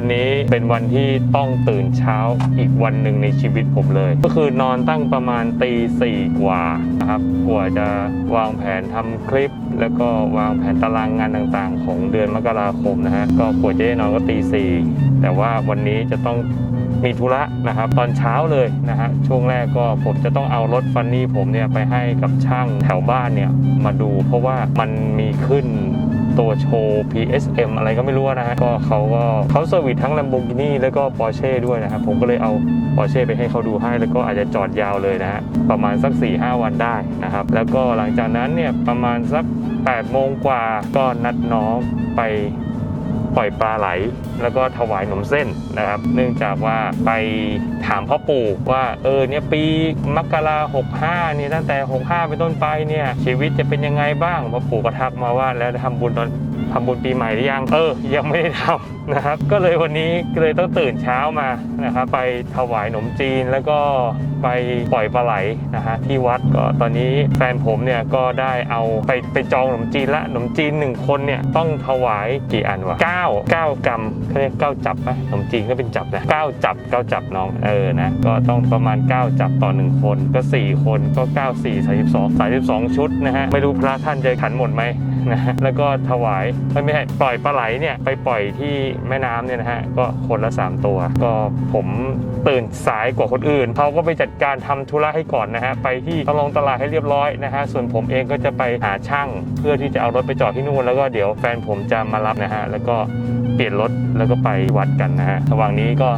วันนี้เป็นวันที่ต้องตื่นเช้าอีกวันหนึ่งในชีวิตผมเลย ก็คือนอนตั้งประมาณตีสี่กว่านะครับกว่าจะวางแผนทำคลิป แล้วก็วางแผนตารางงานต่างๆ ของเดือนมกราคมนะฮะก็กว่าจะได้นอนก็ตีสี่แต่ว่าวันนี้จะต้องมีธุระนะครับตอนเช้าเลยนะฮะช่วงแรกก็ผมจะต้องเอารถฟันนี่ผมเนี่ยไปให้กับช่างแถวบ้านเนี่ยมาดู เพราะว่ามันมีขึ้น ตัวโชว์ PSM อะไรก็ไม่รู้นะฮะก็เขาก็เขาเซอร์วิสทั้ง Lamborghini แล้วก็ Porsche ด้วยนะครับผมก็เลยเอา Porsche ไปให้เขาดูให้แล้วก็อาจจะจอดยาวเลยนะฮะประมาณสัก 4-5 วันได้นะครับแล้วก็หลังจากนั้นเนี่ยประมาณสัก8โมงกว่าก็นัดน้องไป ปล่อยปลาไหล แล้วก็ถวายหนมเส้นนะครับ เนื่องจากว่าไปถามพ่อปู่ว่าเออเนี่ยปีมกราหกห้าเนี่ยตั้งแต่หกห้าเป็นต้นไปเนี่ยชีวิตจะเป็นยังไงบ้างพ่อปู่ก็ทักมาว่าแล้วทำบุญตอน ทำบุญปีใหม่หรือยัง เออ ยังไม่ได้ทำนะครับ ก็เลยวันนี้ก็เลยต้องตื่นเช้ามานะครับ ไปถวายหนมจีนแล้วก็ไปปล่อยปลาไหลนะฮะที่วัดก็ตอนนี้แฟนผมเนี่ยก็ได้เอาไปไปจองขนมจีนละขนมจีนหนึ่งคนเนี่ยต้องถวายกี่อันวะ9 9กรัมเขาเรียก9จับไหมขนมจีนก็เป็นจับนะ9จับ9จับน้องเออนะก็ต้องประมาณ 9 จับต่อ 1 คนก็ 4 คนก็ 9 4 32 32 ชุดนะฮะไม่รู้พระท่านจะขันหมดไหมนะฮะแล้วก็ถวายไม่ไม่ใช่ปล่อยปลาไหลเนี่ยไปปล่อยที่แม่น้ำเนี่ยนะฮะก็คนละ 3 ตัว ก็ผมตื่นสายกว่าคนอื่นเขาก็ไปจัดการทำธุระให้ก่อนนะฮะไปที่ตลงตลาดให้เรียบร้อยนะฮะส่วนผมเองก็จะไปหาช่างเพื่อที่จะเอารถไปจอดที่นู่นแล้วก็เดี๋ยวแฟนผมจะมารับนะฮะแล้วก็เปลี่ยนรถแล้วก็ไปวัดกันนะฮะระหว่างนี้ก็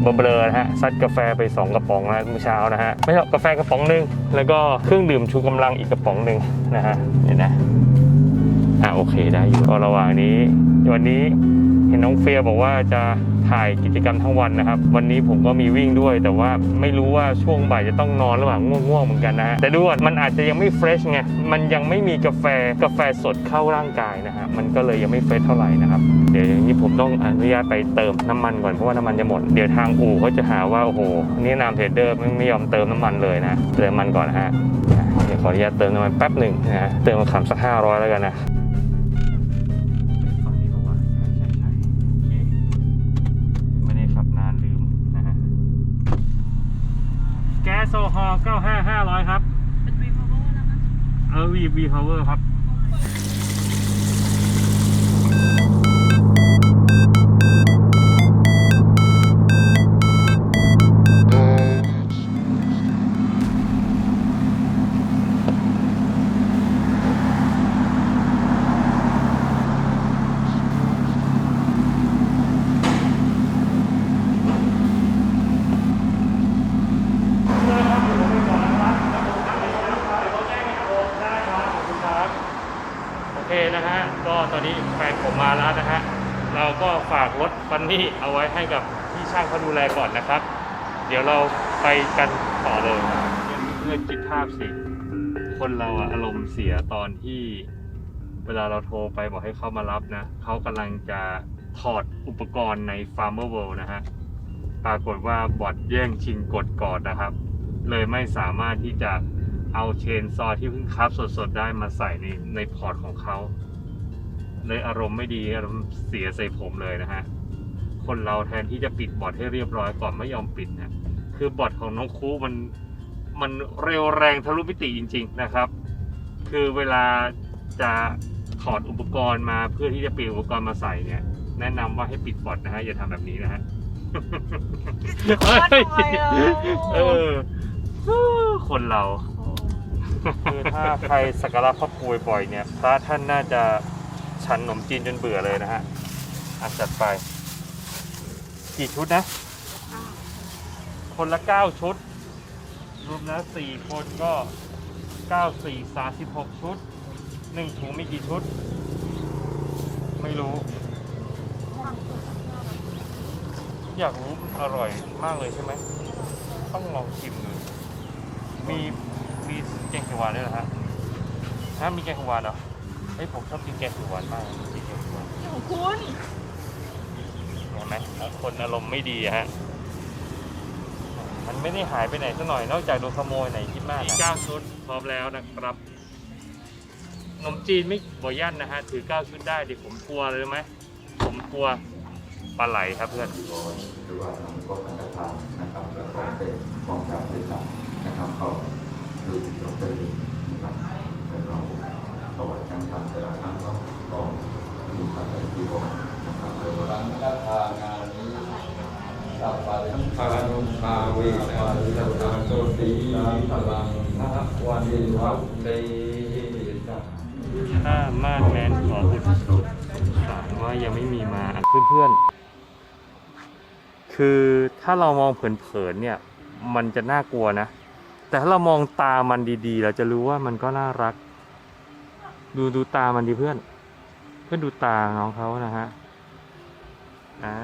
เบลอๆนะฮะซัดกาแฟไป 2 กระป๋องนะเมื่อเช้านะฮะไม่ใช่กาแฟกระป๋องหนึ่งแล้วก็เครื่องดื่มชูกำลังอีกกระป๋องหนึ่งนะฮะเนี่ยนะ อะโอเคได้อยู่ก็ระหว่างนี้ วันนี้เห็นน้องเฟียบอกว่าจะถ่ายกิจกรรมทั้งวันนะครับ วันนี้ผมก็มีวิ่งด้วย แต่ว่าไม่รู้ว่าช่วงบ่ายจะต้องนอนหรือเปล่าง่วงๆเหมือนกันนะฮะแต่ดูว่ามันอาจจะยังไม่เฟรชไงมันยังไม่มีกาแฟกาแฟสดเข้าร่างกายนะฮะมันก็เลยยังไม่เฟรชเท่าไหร่นะครับเดี๋ยวอย่างนี้ผมต้องอนุญาตไปเติมน้ำมันก่อนเพราะว่าน้ำมันจะหมดเดี๋ยวทางอู่เขาจะหาว่าโอ้โหนี่นามเทรดเดอร์ไม่ไม่ยอมเติมน้ำมันเลยนะเติมน้ำมันก่อนนะฮะเดี๋ยวขออนุญาตเติมน้ำมันแป๊บหนึ่งนะฮะเติมมาขำสักห้าร้อยแล้วกันนะ แก๊สโซฮอล์95 500 ครับ เป็นวีพาวเวอร์แล้วนะเออวีวีพาวเวอร์ครับ อนนี้แฟนผมมาแล้วนะฮะ เราก็ฝากรถฟันนี่เอาไว้ให้กับพี่ช่างเขาดูแลก่อนนะครับ เดี๋ยวเราไปกันต่อเลยเพื่อนคิดภาพสิ คนเราอะอารมณ์เสียตอนที่ เวลาเราโทรไปบอกให้เขามารับนะ เขากำลังจะถอดอุปกรณ์ใน Farmer World นะฮะ ปรากฏว่าบอดแย่งชิงกดกอนนะครับ เลยไม่สามารถที่จะเอาเชนซอที่เพิ่งคับสดๆได้มาใส่ในในพอร์ตของเขา เลยอารมณ์ไม่ดีอารมณ์เสียใส่ผมเลยนะฮะ คนเราแทนที่จะปิดบอร์ดให้เรียบร้อยก่อนไม่ยอมปิดนะคือบอร์ดของน้องคูมันมันเร็วแรงทะลุมิติจริง ๆนะครับ คือเวลาจะถอดอุปกรณ์มาเพื่อที่จะเปลี่ยนอุปกรณ์มาใส่เนี่ย แนะนำว่าให้ปิดบอร์ดนะฮะอย่าทำแบบนี้นะฮะเออคนเราคือถ้าใครสักการะพระปูบ่อยๆเนี่ย พระท่านน่าจะ ฉันขนมจีนจนเบื่อเลยนะฮะอะจัดไป กี่ชุดนะ คนละเก้าชุด รวมแล้วสี่คนก็เก้าสี่สามสิบหกชุดหนึ่งถุงมีกี่ชุด ไม่รู้ อยากรู้อร่อยมากเลยใช่ไหม ต้องลองชิมดูมีมีแกงเขียวหวานด้วยเหรอฮะฮะมีแกงเขียวหวานเหรอ เฮ้ยผมชอบกินแกงเขียวหวานมากกินแกงเขียวหวานของคุณเห็นไหมคนอารมณ์ไม่ดีอะฮะ มันไม่ได้หายไปไหนสักหน่อย นอกจากโดนขโมยไหนคิดมากมีเก้าชุดพร้อมแล้วนะครับขนมจีนไม่บ่ยันนะฮะ ถือเก้าชุดได้ดิผมกลัวเลยรู้ไหมผมกลัวปลาไหลครับเพื่อนหรือว่าทางกรมการทางนะครับแล้วก็เป็นกองการศึกษานะครับเขาดูดรนะครับแล้วเรา ประวัติการทำแต่ละครั้งก็ก็มีความเป็นที่บอกนะครับแล้วก็สังฆทานงานนี้สัพพะทังพานุภาเวนะสัตตาโสติพลังนะวันเดวัตเตถ้ามาดแมนขออุดสารว่ายังไม่มีมาเพื่อนๆ คือถ้าเรามองเผินๆเนี่ย มันจะน่ากลัวนะ แต่ถ้าเรามองตามันดีๆ เราจะรู้ว่ามันก็น่ารัก ดูดูตามันดีเพื่อน เพื่อนดูตาของเขานะฮะอ่า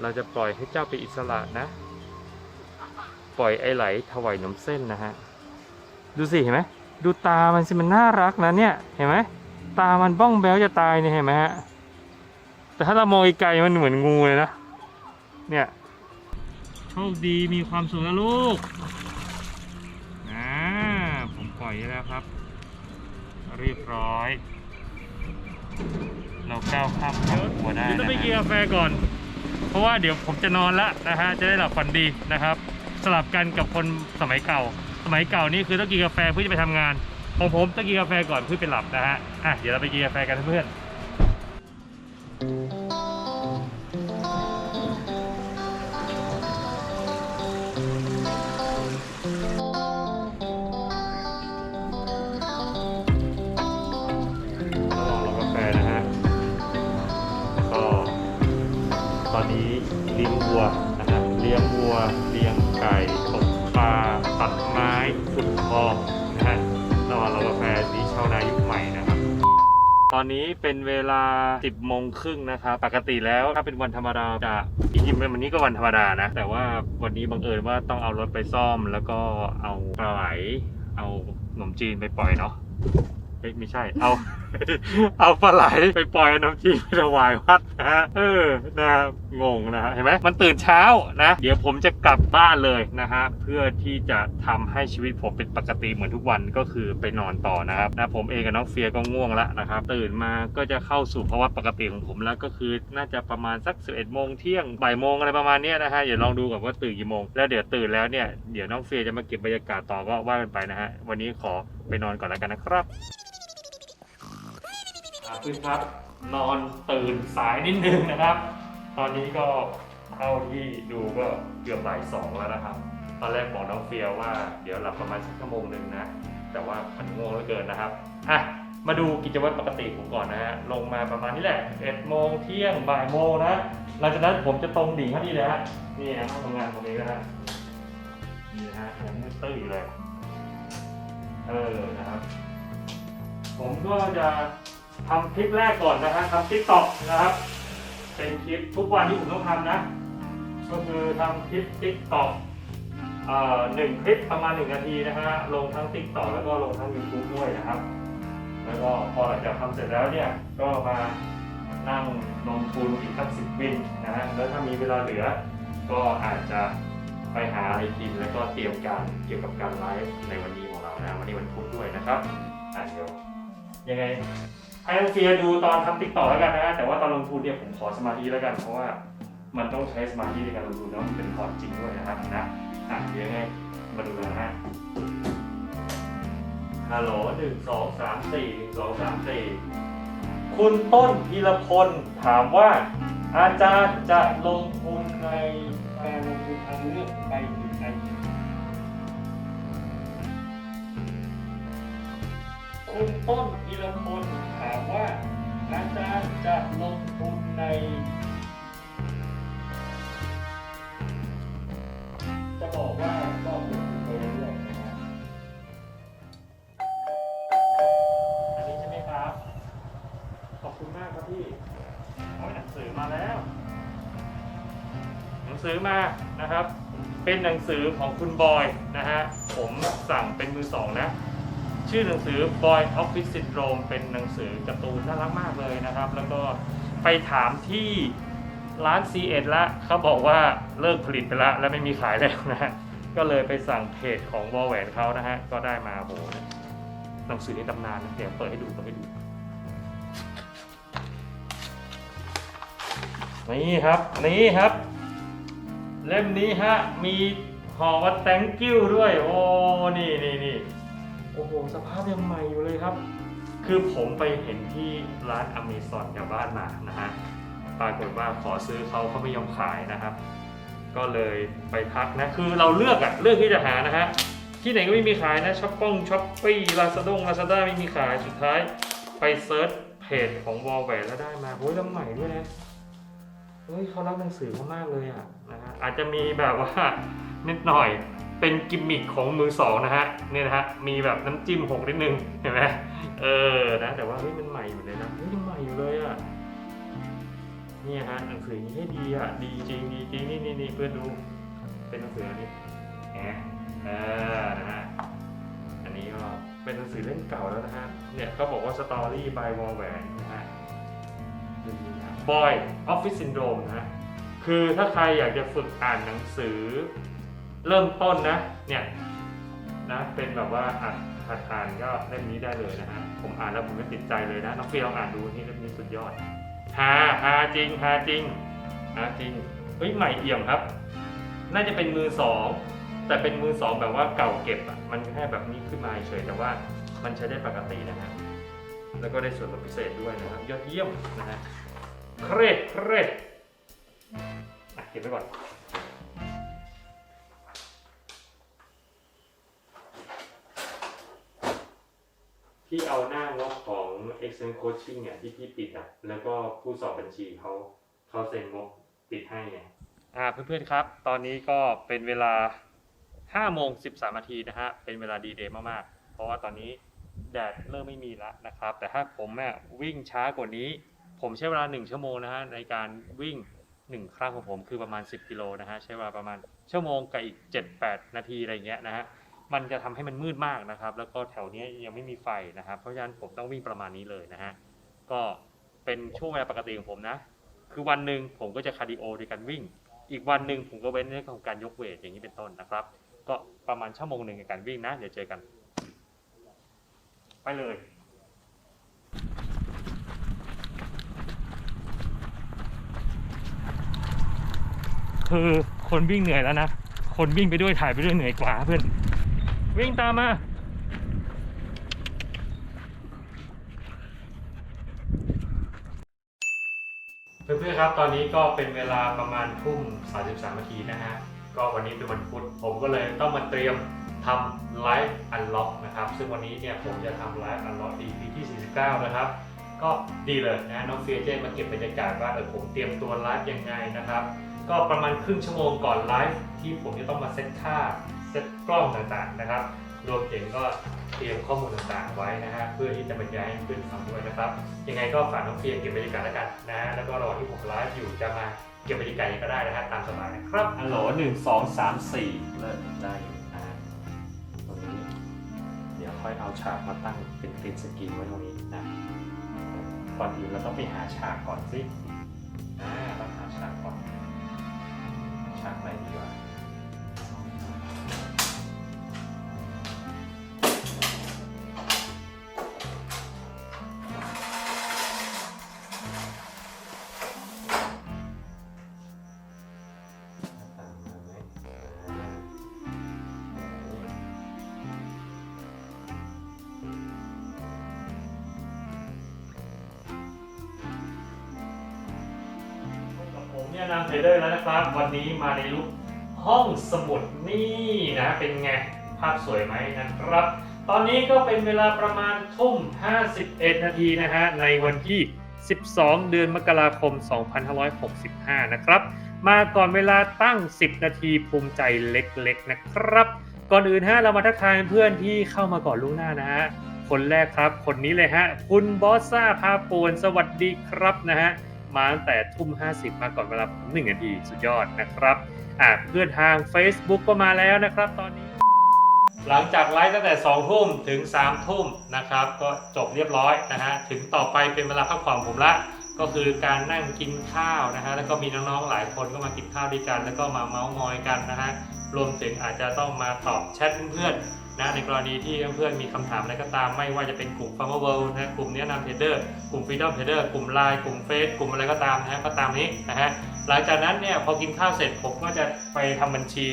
เราจะปล่อยให้เจ้าเป็นอิสระนะ ปล่อยไอไหลถวายนมเส้นนะฮะ ดูสิเห็นไหมดูตามันสิมันน่ารักนะเนี่ยเห็นไหมตามันบ้องแบวจะตายเนี่ยเห็นไหมฮะแต่ถ้าเรามองไกลมันเหมือนงูเลยนะเนี่ยโชคดีมีความสุขนะลูกอ่าผมปล่อยแล้วครับ เรียบร้อย เราก้าวข้ามความกลัวได้นะไปกินกาแฟก่อน เพราะว่าเดี๋ยวผมจะนอนละนะฮะจะได้หลับฝันดีนะครับ สลับกันกับคนสมัยเก่า สมัยเก่านี่คือต้องกินกาแฟเพื่อจะไปทำงานของผมต้องกินกาแฟก่อนเพื่อไปหลับนะฮะอะเดี๋ยวเราไปกินกาแฟกันเพื่อนระ อนนี้เป็นเวลา 10โมงครึ่งนะครับ ปกติแล้วถ้าเป็นวันธรรมดาจะจริงๆวันนี้ก็วันธรรมดานะ แต่ว่าวันนี้บังเอิญว่าต้องเอารถไปซ่อม แล้วก็เอาปลาไหลเอาขนมจีนไปปล่อยเนาะ เอ้ยไม่ใช่ เอา เอาปลาไหลไปปล่อยน้ำจีนไปถวายวัดนะฮะเออนะงงนะฮะเห็นไหมมันตื่นเช้านะ เดี๋ยวผมจะกลับบ้านเลยนะฮะเพื่อที่จะทำให้ชีวิตผมเป็นปกติเหมือนทุกวันก็คือไปนอนต่อนะครับนะผมเองกับน้องเฟียก็ง่วงแล้วนะครับ ตื่นมาก็จะเข้าสู่ภาวะปกติของผมแล้วก็คือน่าจะประมาณสัก 11โมงเที่ยงบ่ายโมงอะไรประมาณนี้นะฮะเดี๋ยวลองดูก่อนว่าตื่นกี่โมงแล้วเดี๋ยวตื่นแล้วเนี่ยเดี๋ยวน้องเฟียจะมาเก็บบรรยากาศต่อก็ว่ากันไปนะฮะวันนี้ขอ ไปนอนก่อนแล้วกันนะครับขึ้นครับ นอนตื่นสายนิดนึงนะครับ ตอนนี้ก็เท่าที่ดูก็เกือบบ่ายสองแล้วนะครับ ตอนแรกบอกน้องเฟียว่าเดี๋ยวหลับประมาณสักชั่วโมงหนึ่งนะ แต่ว่ามันง่วงเหลือเกินนะครับอะมาดูกิจวัตรปกติผมก่อนนะฮะ ลงมาประมาณนี้แหละ11โมงเที่ยงบ่ายโมงนะ หลังจากนั้นผมจะตรงดิ่งเข้านี่เลยฮะ นี่นะห้องทำงานผมเองนะฮะ นี่นะฮะยังมืดตื้ออยู่เลย เออนะครับ ผมก็จะทำคลิปแรกก่อนนะฮะทำคลิปตอกนะครับ เป็นคลิปทุกวันที่ผมต้องทำนะ ก็คือทำคลิปติ๊กต็อกหนึ่งคลิปประมาณหนึ่งนาทีนะฮะลงทั้งติ๊กต็อกแล้วก็ลงทั้ง YouTube ด้วยนะครับ แล้วก็พอหลังจากทำเสร็จแล้วเนี่ยก็มานั่งลงทุนอีกสักสิบวินนะฮะแล้วถ้ามีเวลาเหลือ ก็อาจจะไปหาอะไรกินแล้วก็เตรียมการเกี่ยวกับการไลฟ์ในวันนี้ นะวันนี้วันพุธด้วยนะครับอะเดี๋ยวยังไงให้น้องเฟียดูตอนทำติ๊กต่อแล้วกันนะแต่ว่าตอนลงทุนเนี่ยผมขอสมาธิแล้วกัน เพราะว่ามันต้องใช้สมาธิในการลงทุนแล้วมันเป็นพอร์ตจริงด้วยนะครับนะอะเดี๋ยวยังไงมาดูกันนะฮะฮัลโหลหนึ่งสองสามสี่หนึ่งสองสามสี่คุณต้นพีรพลถามว่า อาจารย์จะลงทุนในการลงทุนทางเลือกใด คุณต้นพีรพลถามว่า อาจารย์จะลงทุนใน จะบอกว่าก็ลงทุนไปเรื่อยๆนะฮะอันนี้ใช่ไหมครับ ขอบคุณมากครับพี่โอ้ยหนังสือมาแล้ว หนังสือมานะครับ เป็นหนังสือของคุณบอยนะฮะผมสั่งเป็นมือสองนะ ชื่อหนังสือ Boy Office Syndrome เป็นหนังสือการ์ตูนน่ารักมากเลยนะครับ แล้วก็ไปถามที่ร้าน C1 ละเขาบอกว่าเลิกผลิตไปแล้วและไม่มีขายแล้วนะฮะก็เลยไปสั่งเพจของวอลแหวนเขานะฮะ ก็ได้มาโหหนังสือในตำนานนะเดี๋ยวเปิดให้ดูเปิดให้ดู นี่ครับ นี่ครับ เล่มนี้ฮะ มีห่อว่า thank you ด้วย โอ้ นี่นี่นี่ อ้โหสภาพยังใหม่อยู่เลยครับ คือผมไปเห็นที่ร้านอเมซอนแถวบ้านมานะฮะปรากฏว่าขอซื้อเขาเขาไม่ยอมขายนะครับ ก็เลยไปพักนะคือเราเลือกอะเลือกที่จะหานะฮะที่ไหนก็ไม่มีขายนะช้อปป้องช้อปปี้ลาซาดงลาซาด้าไม่มีขายสุดท้ายไปเซิร์ชเพจของวอลแวร์แล้วได้มาโอ้ยล้วใหม่ด้วยนะเฮ้ยเขารักหนังสือมากเลยอะนะฮะอาจจะมีแบบว่านิดหน่อย เป็นกิมมิคของมือสองนะฮะเนี่ยนะฮะมีแบบน้ำจิ้มหกนิดนึงเห็นไหมเออนะแต่ว่าเฮ้ยมันใหม่อยู่เลยนะเฮ้ยยังใหม่อยู่เลยอะเนี่ยฮะหนังสือนี้ให้ดีอะดีจริงดีจริงนี่นี่นี่เพื่อนดูเป็นหนังสืออันนี้แหมเออนะฮะอันนี้ก็เป็นหนังสือเล่มเก่าแล้วนะฮะเนี่ยเขาบอกว่า Story by w a l w a r e นะฮะบอยออฟฟิศซินโดรมนะคือถ้าใครอยากจะฝึกอ่านหนังสือ เริ่มต้นนะ เนี่ยนะเป็นแบบว่าอ่านหัดอ่านก็เล่มนี้ได้เลยนะฮะผมอ่านแล้วผมก็ติดใจเลยนะน้องเฟียลองอ่านดูนี่เล่มนี้สุดยอดฮาฮาจริงฮาจริงฮาจริงเฮ้ยใหม่เอี่ยมครับ น่าจะเป็นมือสองแต่เป็นมือสองแบบว่าเก่าเก็บอะมันแค่แบบนี้ขึ้นมาเฉยแต่ว่ามันใช้ได้ปกตินะฮะแล้วก็ได้ส่วนลดพิเศษด้วยนะครับยอดเยี่ยมนะฮะเครดเครดอะเก็บไว้ก่อน พี่เอาหน้างบของ Excel Coaching เนี่ยที่พี่ปิดอะแล้วก็ผู้สอบบัญชีเขาเขาเซ็นงบปิดให้ไงอ่าเพื่อนๆครับ ตอนนี้ก็เป็นเวลา5โมง13นาทีนะฮะเป็นเวลาดีเดย์มากๆ เพราะว่าตอนนี้แดดเริ่มไม่มีแล้วนะครับ แต่ถ้าผมเนี่ยวิ่งช้ากว่านี้ ผมใช้เวลา 1 ชั่วโมงนะฮะในการวิ่ง 1 ครั้งของผมคือประมาณ 10 กิโลนะฮะใช้เวลาประมาณชั่วโมงกับอีก 7-8 นาทีอะไรเงี้ยนะฮะ มันจะทำให้มันมืดมากนะครับ แล้วก็แถวเนี้ยยังไม่มีไฟนะครับ เพราะฉะนั้นผมต้องวิ่งประมาณนี้เลยนะฮะก็เป็นช่วงเวลาปกติของผมนะ คือวันหนึ่งผมก็จะคาร์ดิโอโดยการวิ่ง อีกวันหนึ่งผมก็เว้นเรื่องของการยกเวทอย่างนี้เป็นต้นนะครับ ก็ประมาณชั่วโมงหนึ่งในการวิ่งนะ เดี๋ยวเจอกัน ไปเลยคือคนวิ่งเหนื่อยแล้วนะ คนวิ่งไปด้วยถ่ายไปด้วยเหนื่อยกว่าเพื่อน วิ่งตามมา เพื่อนๆครับตอนนี้ก็เป็นเวลาประมาณทุ่ม 33 นาทีนะฮะ ก็วันนี้เป็นวันพุธผมก็เลยต้องมาเตรียมทำไลฟ์อันล็อกนะครับ ซึ่งวันนี้เนี่ยผมจะทำไลฟ์อันล็อก EP ที่ 49 นะครับ ก็ดีเลยนะน้องเฟียเจมาเก็บบรรยากาศว่าเออผมเตรียมตัวไลฟ์ยังไงนะครับ ก็ประมาณครึ่งชั่วโมงก่อนไลฟ์ที่ผมจะต้องมาเซตค่า เซตกล้องต่างๆนะครับ รวมถึงก็เตรียมข้อมูลต่างๆ ไว้นะฮะเพื่อที่จะบรรยายให้เพื่อนฟังด้วยนะครับ ยังไงก็ฝากน้องเฟียเก็บบรรยากาศแล้วกันนะฮะแล้วก็ระหว่างที่ผมไลฟ์อยู่จะมาเก็บบรรยากาศก็ได้นะฮะตามสบายนะครับฮัลโหลหนึ่งสองสามสี่เริ่มได้อยู่นะฮะตรงนี้เดี๋ยวค่อยเอาฉากมาตั้งเป็นกรีนสกรีนไว้ตรงนี้นะก่อนอื่นเราต้องไปหาฉากก่อนสิ กับผมเนี่ยนำเทรดเดอร์แล้วนะครับ วันนี้มาในลุคห้องสมุดนี่นะเป็นไงภาพสวยไหมนะครับ ตอนนี้ก็เป็นเวลาประมาณทุ่ม 51 นาทีนะฮะในวันที่ 12 เดือนมกราคม 2565 นะครับ มาก่อนเวลาตั้ง 10 นาทีภูมิใจเล็กๆนะครับ ก่อนอื่นฮะเรามาทักทายเพื่อนที่เข้ามาก่อนล่วงหน้านะฮะคนแรกครับ คนนี้เลยฮะ คุณบอสซ่าพาปวนสวัสดีครับนะฮะ มาตั้งแต่ทุ่ม 50 มาก่อนเวลาผมหนึ่งนาทีสุดยอดนะครับอะเพื่อนทาง Facebook ก็มาแล้วนะครับตอนนี้ หลังจากไลฟ์ตั้งแต่ 2 ทุ่มถึง 3 ทุ่มนะครับ ก็จบเรียบร้อยนะฮะถึงต่อไปเป็นเวลาพักผ่อนผมละก็คือการนั่งกินข้าวนะฮะแล้วก็มีน้องๆหลายคนก็มากินข้าวด้วยกัน แล้วก็มาเมาส์มอยกันนะฮะรวมถึงอาจจะต้องมาตอบแชทเพื่อนๆ นะในกรณีที่เพื่อนๆมีคำถามอะไรก็ตามไม่ว่าจะเป็นกลุ่ม Farmer World นะกลุ่มแนะนำเทรดเดอร์กลุ่ม Freedom Trader กลุ่ม Line กลุ่มเฟซกลุ่มอะไรก็ตามนะฮะก็ตามนี้นะฮะหลังจากนั้นเนี่ยพอกินข้าวเสร็จผมก็จะไปทำบัญชี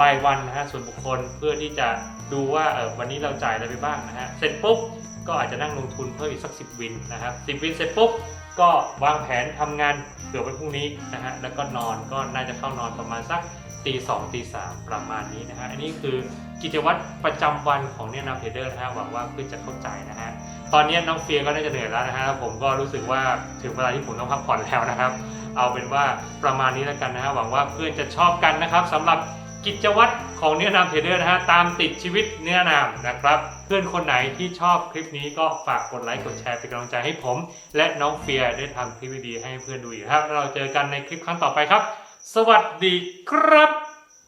รายวันนะฮะส่วนบุคคลเพื่อที่จะดูว่าเออวันนี้เราจ่ายอะไรไปบ้างนะฮะเสร็จปุ๊บก็อาจจะนั่งลงทุนเพิ่มอีกสัก 10 วินนะครับ10 วินเสร็จปุ๊บก็วางแผนทำงานเผื่อไว้พรุ่งนี้นะฮะแล้วก็นอนก็น่าจะเข้านอนประมาณสัก ตีสองตีสามประมาณนี้นะฮะอันนี้คือกิจวัตรประจำวันของเนี่ยนาเทรดเดอร์นะฮะหวังว่าเพื่อนจะเข้าใจนะฮะตอนนี้น้องเฟียก็น่าจะเหนื่อยแล้วนะฮะผมก็รู้สึกว่าถึงเวลาที่ผมต้องพักผ่อนแล้วนะครับ เอาเป็นว่าประมาณนี้แล้วกันนะฮะหวังว่าเพื่อนจะชอบกันนะครับสำหรับกิจวัตรของเนื้อนามเทรดเดอร์นะฮะตามติดชีวิตเนื้อนามนะครับ เพื่อนคนไหนที่ชอบคลิปนี้ก็ฝากกดไลค์กดแชร์เป็นกำลังใจให้ผม และน้องเฟียได้ทำคลิปดีๆให้เพื่อนดูอีกนะครับเราเจอกันในคลิปครั้งต่อไปครับ สวัสดีครับ